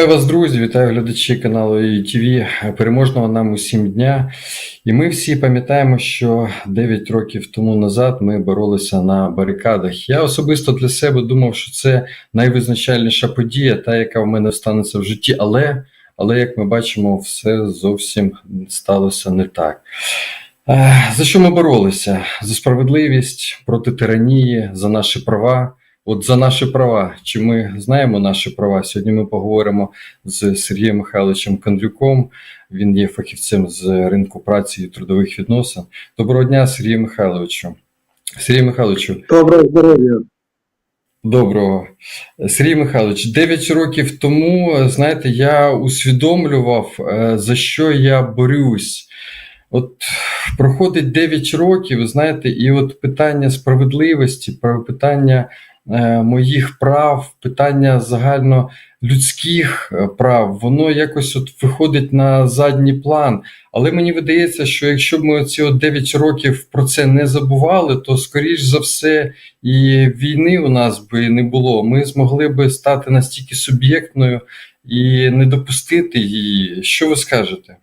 Вітаю вас, друзі! Вітаю глядачі каналу ТВ. Переможного нам усім дня. І ми всі пам'ятаємо, що 9 років тому назад ми боролися на барикадах. Я особисто для себе думав, що це найвизначальніша подія, та яка в мене станеться в житті. Але, але як ми бачимо, все зовсім сталося не так. Е, За що ми боролися? За справедливість проти тиранії, за наші права. От за наші права, чи ми знаємо наші права? Сьогодні ми поговоримо з Сергієм Михайловичем Кандрюком. Він є фахівцем з ринку праці і трудових відносин. Доброго дня, Сергій Михайловичу. Сергій Михайловичу, Доброго здоров'я. доброго. Сергій Михайлович, 9 років тому, знаєте, я усвідомлював, е, за що я борюсь. От проходить 9 років, знаєте, і от питання справедливості, про питання моїх прав, питання загально людських е, прав, воно якось от виходить на задній план. Але мені видається, що якщо б ми ці от 9 років про це не забували, то скоріш за все і війни у нас би не було. Ми змогли би стати настільки суб'єктною і не допустити її. Що ви скажете?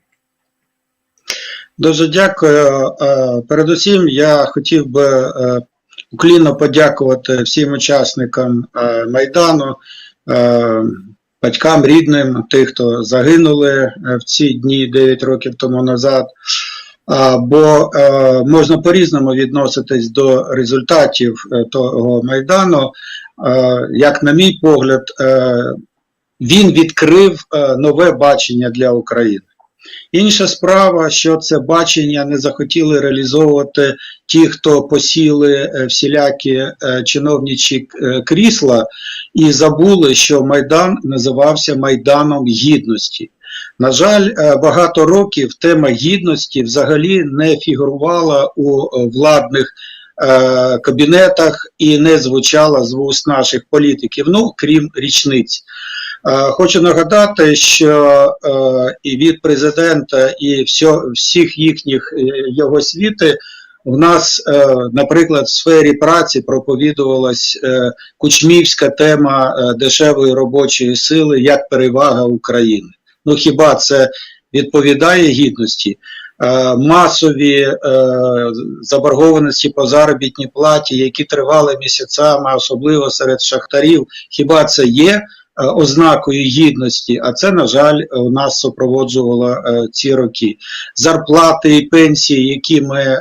Дуже дякую. Е, Передусім, я хотів би е, уклінно подякувати всім учасникам е, Майдану, е, батькам, рідним, тих, хто загинули е, в ці дні 9 років тому назад. Бо можна по-різному відноситись до результатів того Майдану. Як на мій погляд, він відкрив нове бачення для України. Інша справа, що це бачення не захотіли реалізовувати ті, хто посіли е, всілякі е, чиновничі е, крісла, і забули, що Майдан називався Майданом Гідності. На жаль, багато років тема гідності взагалі не фігурувала у владних кабінетах і не звучала з вуст наших політиків, ну крім річниць. Е, Хочу нагадати, що е, і від президента, і всіх їхніх е, його світи в нас, наприклад, в сфері праці проповідувалась кучмівська тема дешевої робочої сили як перевага України. Ну хіба це відповідає гідності? Масові заборгованості по заробітній платі, які тривали місяцями, особливо серед шахтарів, хіба це є ознакою гідності? А це, на жаль, у нас супроводжувало е, ці роки. Зарплати і пенсії, які ми е,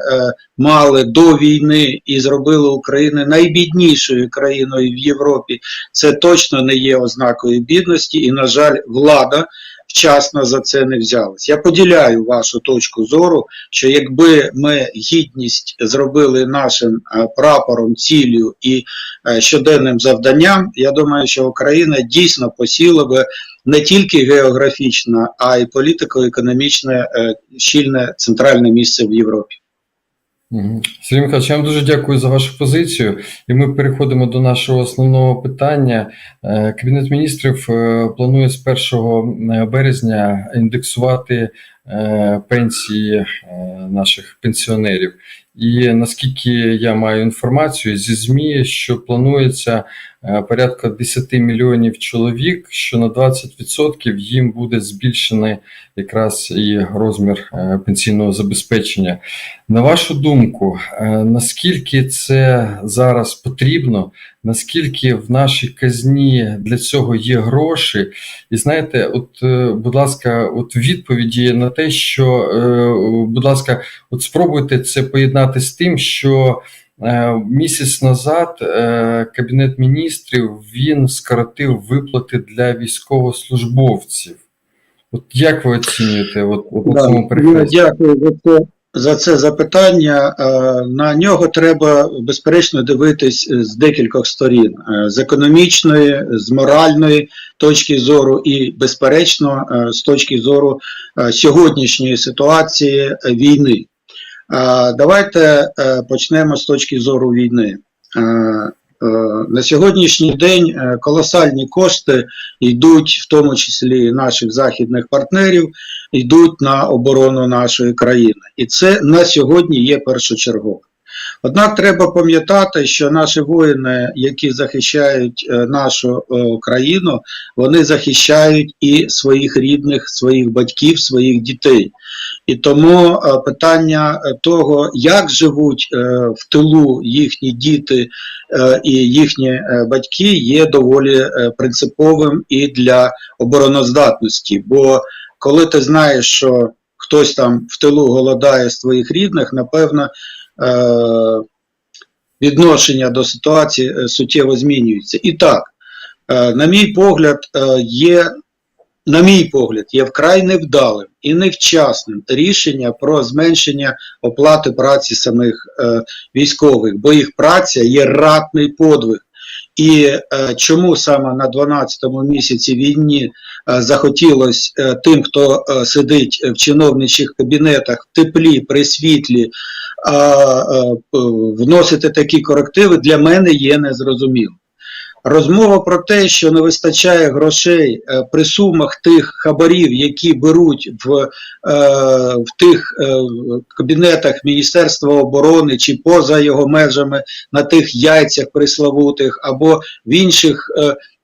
мали до війни і зробили Україну найбіднішою країною в Європі, це точно не є ознакою бідності, і, на жаль, влада вчасно за це не взялась. Я поділяю вашу точку зору, що якби ми гідність зробили нашим е, прапором, ціллю і е, щоденним завданням, я думаю, що Україна дійсно посіла би не тільки географічно, а й політико-економічне е, щільне центральне місце в Європі. Сергій Михайлович, я вам дуже дякую за вашу позицію. І ми переходимо до нашого основного питання. Е, Кабінет міністрів е, планує з 1 березня індексувати е, пенсії е, наших пенсіонерів. І наскільки я маю інформацію зі ЗМІ, що планується е, порядка 10 мільйонів чоловік, що на 20% їм буде збільшений якраз і розмір е, пенсійного забезпечення. На вашу думку, е, наскільки це зараз потрібно, наскільки в нашій казні для цього є гроші? І знаєте, от, е, будь ласка, от відповіді на те, що, е, будь ласка, от спробуйте це поєднати з тим, що е, місяць назад е, Кабінет міністрів він скоротив виплати для військовослужбовців. От як ви оцінюєте от, от на цьому Я дякую за це, за це запитання. Е, На нього треба безперечно дивитись з декількох сторін: Е, з економічної, з моральної точки зору, і, безперечно, е, з точки зору е, сьогоднішньої ситуації е, війни. Давайте е, почнемо з точки зору війни. Е, е, На сьогоднішній день колосальні кошти йдуть, в тому числі наших західних партнерів, йдуть на оборону нашої країни. І це на сьогодні є першочергово. Однак треба пам'ятати, що наші воїни, які захищають е, нашу е, країну, вони захищають і своїх рідних, своїх батьків, своїх дітей. І тому е, питання того, як живуть в тилу їхні діти і їхні батьки, є доволі принциповим і для обороноздатності. Бо коли ти знаєш, що хтось там в тилу голодає з твоїх рідних, напевно, відношення до ситуації е, суттєво змінюється. І так, е, на мій погляд, е, є, на мій погляд, є вкрай невдалим і невчасним рішення про зменшення оплати праці самих е, військових, бо їх праця є ратний подвиг. І е, чому саме на 12-му місяці війні е, захотілось е, тим, хто е, сидить в чиновничих кабінетах в теплі, при світлі, а, е, вносити такі корективи, для мене є незрозуміло. Розмова про те, що не вистачає грошей е, при сумах тих хабарів, які беруть в, е, в тих е, кабінетах Міністерства оборони чи поза його межами на тих яйцях приславутих, або в інших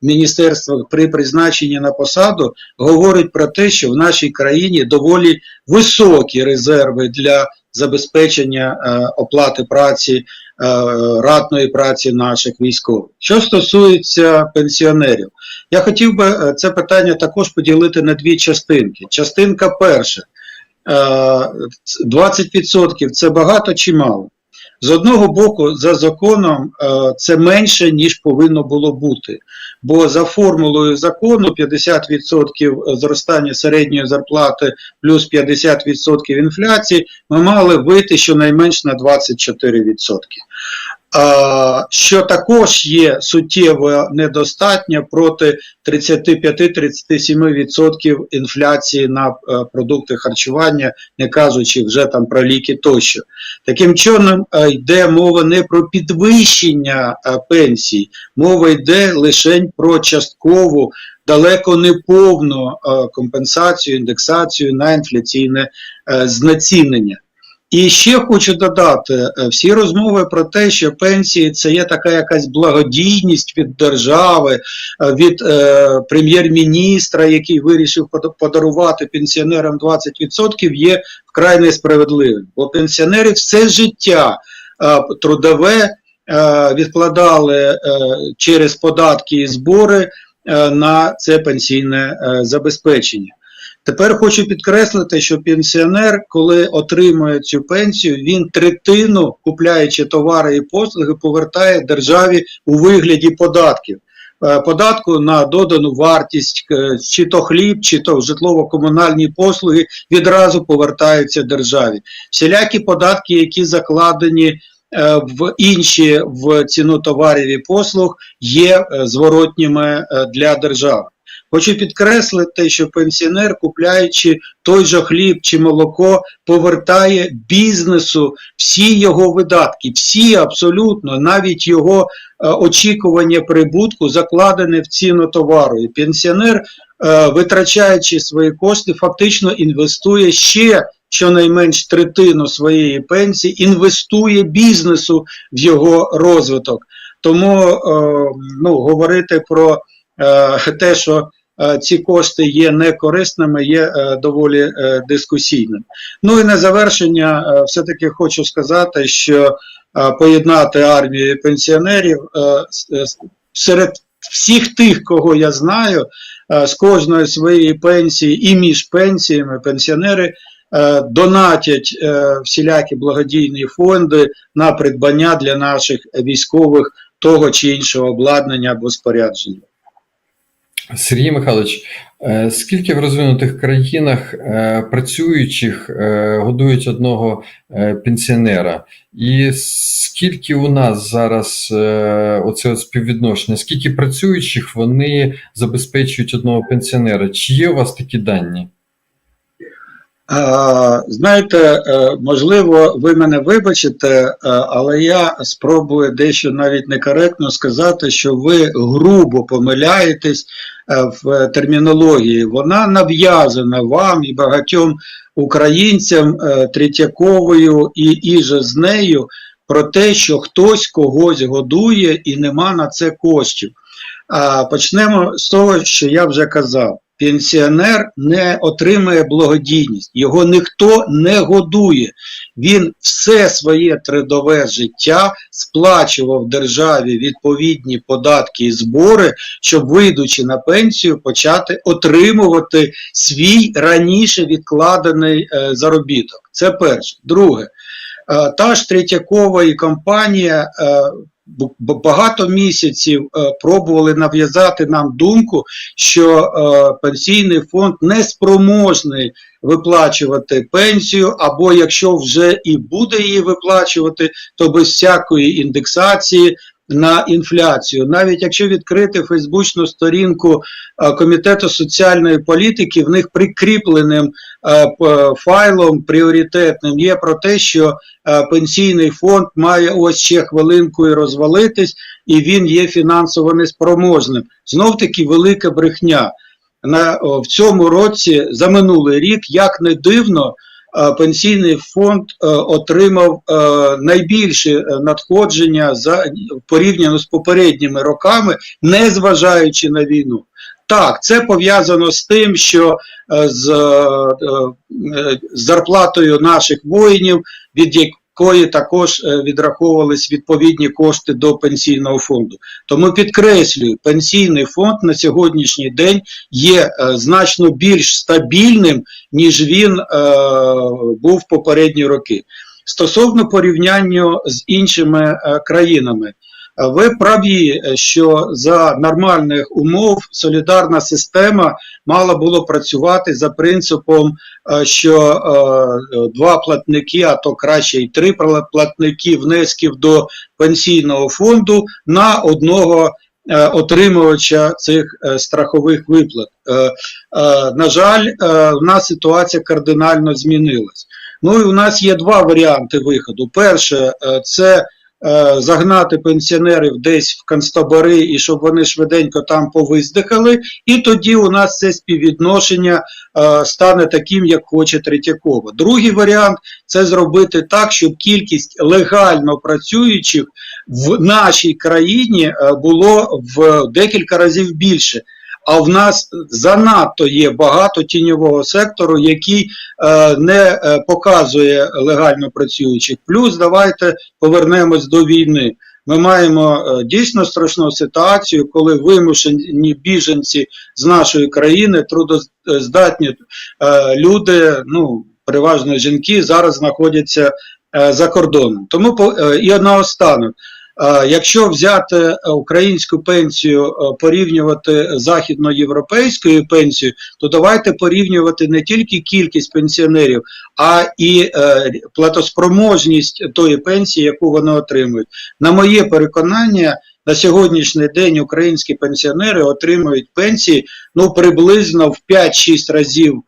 міністерствах при призначенні на посаду, говорить про те, що в нашій країні доволі високі резерви для забезпечення е, оплати праці, е, ратної праці наших військових. Що стосується пенсіонерів, я хотів би е, це питання також поділити на дві частинки. Частинка перша. Е, 20% це багато чи мало? З одного боку, за законом це менше, ніж повинно було бути. Бо за формулою закону 50% зростання середньої зарплати плюс 50% інфляції, ми мали вийти щонайменш на 24%. Що також є суттєво недостатньо проти 35-37% інфляції на е, продукти харчування, не кажучи вже там про ліки тощо. Таким чином е, йде мова не про підвищення е, пенсій, мова йде лише про часткову, далеко не повну компенсацію, індексацію на інфляційне знецінення. І ще хочу додати, е, всі розмови про те, що пенсії це є така якась благодійність від держави, е, від е, прем'єр-міністра, який вирішив пода- подарувати пенсіонерам 20%, є вкрай несправедливим. Бо пенсіонери все життя е, трудове е, відкладали е, через податки і збори е, на це пенсійне е, забезпечення. Тепер хочу підкреслити, що пенсіонер, коли отримує цю пенсію, він третину, купляючи товари і послуги, повертає державі у вигляді податків. Е, Податку на додану вартість, е, чи то хліб, чи то житлово-комунальні послуги відразу повертаються державі. Всілякі податки, які закладені е, в інші в ціну товарів і послуг, є зворотніми для держави. Хочу підкреслити, що пенсіонер, купляючи той же хліб чи молоко, повертає бізнесу всі його видатки, всі абсолютно, навіть його е, очікування прибутку закладені в ціну товару. І пенсіонер, е, витрачаючи свої кошти, фактично інвестує ще щонайменш третину своєї пенсії, інвестує бізнесу в його розвиток. Тому е, ну, говорити про е, те, що ці кошти є некорисними, є е, доволі е, дискусійним. Ну і на завершення, е, все-таки хочу сказати, що е, поєднати армію і пенсіонерів е, е, серед всіх тих, кого я знаю, е, з кожної своєї пенсії і між пенсіями пенсіонери. е, Донатять е, всілякі благодійні фонди на придбання для наших військових того чи іншого обладнання або спорядження. Сергій Михайлович, е, скільки в розвинутих країнах е, працюючих е, годують одного пенсіонера? І скільки у нас зараз оце співвідношення? Скільки працюючих вони забезпечують одного пенсіонера? Чи є у вас такі дані? А, Знаєте, е, можливо, ви мене вибачите, е, але я спробую дещо навіть некоректно сказати, що ви грубо помиляєтесь е, в термінології. Вона нав'язана вам і багатьом українцям е, Третьяковою і іже з нею про те, що хтось когось годує і нема на це коштів. Почнемо з того, що я вже казав. Пенсіонер не отримує благодійність, його ніхто не годує. Він все своє трудове життя сплачував державі відповідні податки і збори, щоб, вийдучи на пенсію, почати отримувати свій раніше відкладений е, заробіток. Це перше. Друге, е, та ж Третьякова і компанія е, багато місяців е, пробували нав'язати нам думку, що е, пенсійний фонд не спроможний виплачувати пенсію, або якщо вже і буде її виплачувати, то без всякої індексації на інфляцію. Навіть якщо відкрити фейсбучну сторінку е, Комітету соціальної політики, в них прикріпленим е, файлом пріоритетним є про те, що е, пенсійний фонд має ось ще хвилинку і розвалитись, і він є фінансово неспроможним. Знов таки велика брехня. На, в цьому році, за минулий рік, як не дивно, пенсійний фонд е, отримав е, найбільше е, надходження за порівняно з попередніми роками, не зважаючи на війну. Так, це пов'язано з тим, що е, з, е, е, з зарплатою наших воїнів, від якої також е, відраховувались відповідні кошти до пенсійного фонду. Тому підкреслюю, пенсійний фонд на сьогоднішній день є е, значно більш стабільним, ніж він е, був в попередні роки. Стосовно порівняння з іншими країнами, ви праві, що за нормальних умов солідарна система мала було працювати за принципом, е, що е, два платники, а то краще і три платники внесків до пенсійного фонду на одного е, отримувача цих страхових виплат. На жаль, в нас ситуація кардинально змінилась. Ну і у нас є два варіанти виходу. Перше, це загнати пенсіонерів десь в концтабори і щоб вони швиденько там повиздихали, і тоді у нас це співвідношення е, стане таким, як хоче Третьякова. Другий варіант це зробити так, щоб кількість легально працюючих в нашій країні е, було в декілька разів більше. А в нас занадто є багато тіньового сектору, який е, не е, показує легально працюючих. Плюс давайте повернемось до війни. Ми маємо е, дійсно страшну ситуацію, коли вимушені біженці з нашої країни, трудоздатні е, люди, ну переважно жінки, зараз знаходяться е, за кордоном. Тому е, і наостанок. Е, Якщо взяти е, українську пенсію, е, порівнювати західноєвропейською пенсією, то давайте порівнювати не тільки кількість пенсіонерів, а і платоспроможність тої пенсії, яку вони отримують. На моє переконання, на сьогоднішній день українські пенсіонери отримують пенсії ну приблизно в 5-6 разів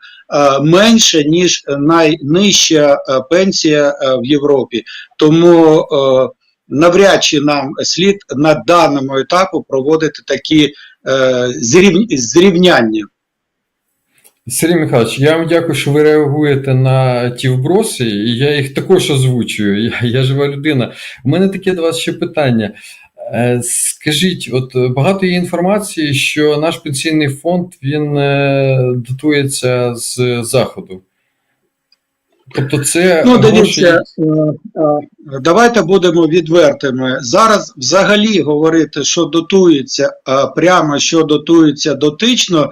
менше, ніж найнижча пенсія в Європі. Тому навряд чи нам слід на даному етапу проводити такі е, зрів... зрівняння. Сергій Михайлович, я вам дякую, що ви реагуєте на ті вброси, і я їх також озвучую. Я, я жива людина. У мене таке до вас ще питання. Е, Скажіть, от багато є інформації, що наш пенсійний фонд він е, дотується з заходу. Тобто, це Ну, дивіться, е, е, давайте будемо відвертими. Зараз взагалі говорити, що дотується е, прямо, що дотується дотично,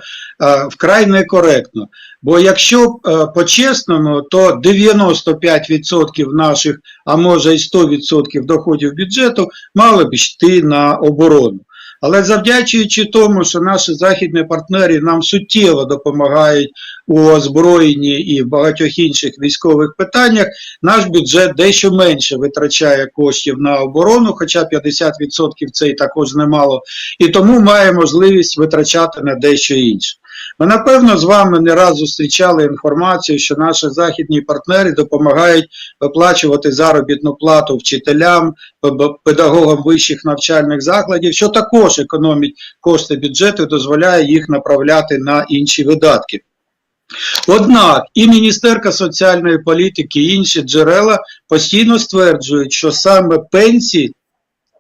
вкрай некоректно. Бо якщо по-чесному, то 95% наших, а може і 100% доходів бюджету мали б йти на оборону. Але завдячуючи тому, що наші західні партнери нам суттєво допомагають у озброєнні і в багатьох інших військових питаннях, наш бюджет дещо менше витрачає коштів на оборону, хоча 50% це і також немало, і тому має можливість витрачати на дещо інше. Ми, напевно, з вами не раз зустрічали інформацію, що наші західні партнери допомагають виплачувати заробітну плату вчителям, педагогам вищих навчальних закладів, що також економить кошти бюджету дозволяє їх направляти на інші видатки. Однак і Міністерка соціальної політики, і інші джерела постійно стверджують, що саме пенсії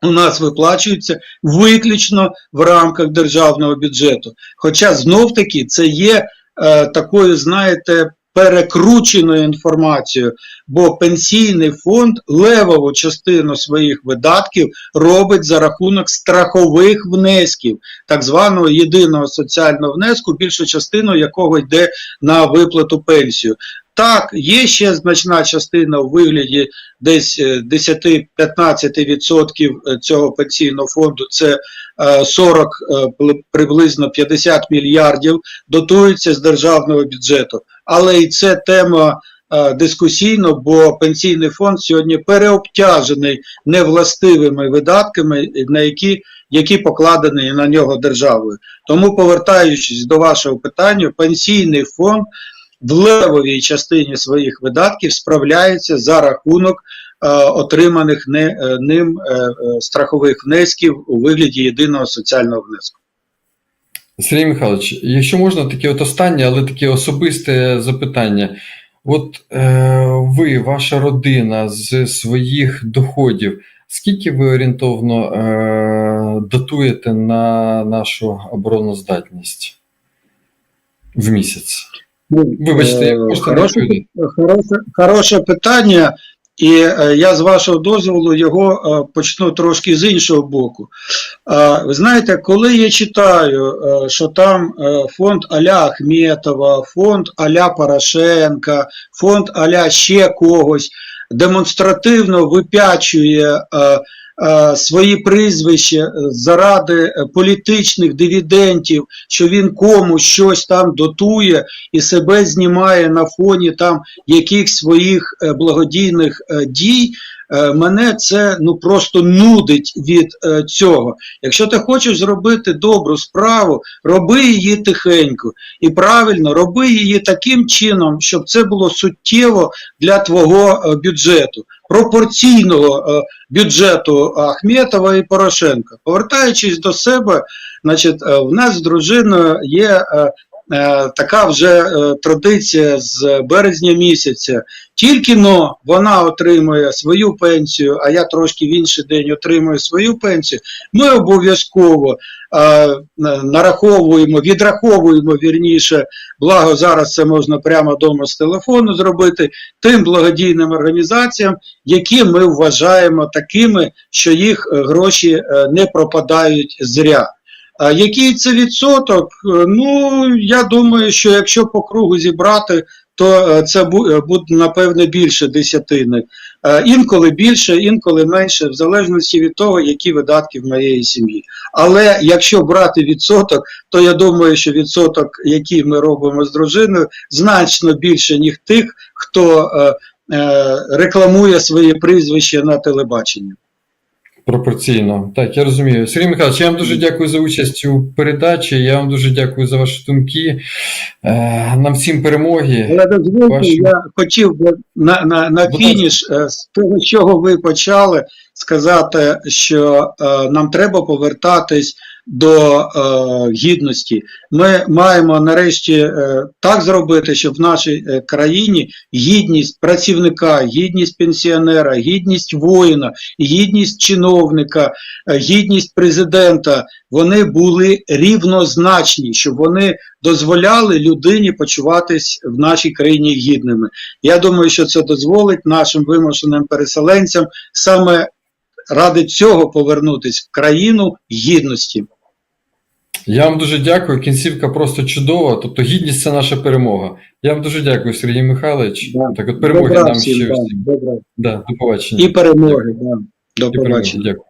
у нас виплачуються виключно в рамках державного бюджету. Хоча знов таки це є е, такою, знаєте, перекрученою інформацією, бо пенсійний фонд левову частину своїх видатків робить за рахунок страхових внесків, так званого єдиного соціального внеску, більшу частину якого йде на виплату пенсію. Так, є ще значна частина у вигляді десь е, 10-15% цього пенсійного фонду, це е, 40 е, приблизно 50 мільярдів дотується з державного бюджету. Але і це тема е, дискусійна, бо пенсійний фонд сьогодні переобтяжений невластивими видатками, на які, які покладені на нього державою. Тому, повертаючись до вашого питання, пенсійний фонд в левовій частині своїх видатків справляється за рахунок е, отриманих е, ним е, страхових внесків у вигляді єдиного соціального внеску. Сергій Михайлович, якщо можна, таке от останнє, але таке особисте запитання. От е, ви, ваша родина з своїх доходів, скільки ви орієнтовно е, датуєте на нашу обороноздатність в місяць? Вибачте, я Е, просто хороше, хороше, хороше питання, і е, я з вашого дозволу його е, почну трошки з іншого боку. Ви знаєте, коли я читаю, що там фонд Аля Ахметова, фонд Аля Порошенка, фонд Аля ще когось демонстративно випячує. Е, Свої прізвища е, заради е, політичних дивідентів, що він комусь щось там дотує, і себе знімає на фоні там якихось своїх благодійних дій, мене це ну просто нудить від е, цього. Якщо ти хочеш зробити добру справу, роби її тихенько і правильно роби її таким чином, щоб це було суттєво для твого е, бюджету, пропорційного е, бюджету Ахметова і Порошенка. Повертаючись до себе, значить, е, в нас з дружиною є е, така вже е, традиція з березня місяця. Тільки но вона отримує свою пенсію, а я трошки в інший день отримую свою пенсію, ми обов'язково е, нараховуємо, відраховуємо вірніше, благо зараз це можна прямо вдома з телефону зробити, тим благодійним організаціям, які ми вважаємо такими, що їх е, гроші е, не пропадають зря. Який це відсоток? Е, Ну, я думаю, що якщо по кругу зібрати, то е, це е, буде напевне більше десятини. Інколи більше, інколи менше, в залежності від того, які видатки в моєї сім'ї. Але якщо брати відсоток, то я думаю, що відсоток, який ми робимо з дружиною, значно більше, ніж тих, хто рекламує своє прізвище на телебаченні. Пропорційно. Так, я розумію. Сергій Михайлович, я вам дуже дякую за участь у передачі. Я вам дуже дякую за ваші думки. Е, нам всім перемоги. Я дозвольте, Ваші- я хотів би на, на, на фініш е, з того, з чого ви почали, сказати, що е, нам треба повертатись до е, гідності. Ми маємо нарешті е, так зробити, щоб в нашій е, країні гідність працівника, гідність пенсіонера, гідність воїна, гідність чиновника, е, гідність президента вони були рівнозначні, щоб вони дозволяли людині почуватись в нашій країні гідними. Я думаю, що це дозволить нашим вимушеним переселенцям саме ради цього повернутись в країну гідності. Я вам дуже дякую. Кінцівка просто чудова. Тобто гідність це наша перемога. Я вам дуже дякую, Сергій Михайлович. Да. Так от перемоги Добра нам всім, ще да, всім. добра. Да, до побачення. І перемоги. Да. До побачення. Дякую.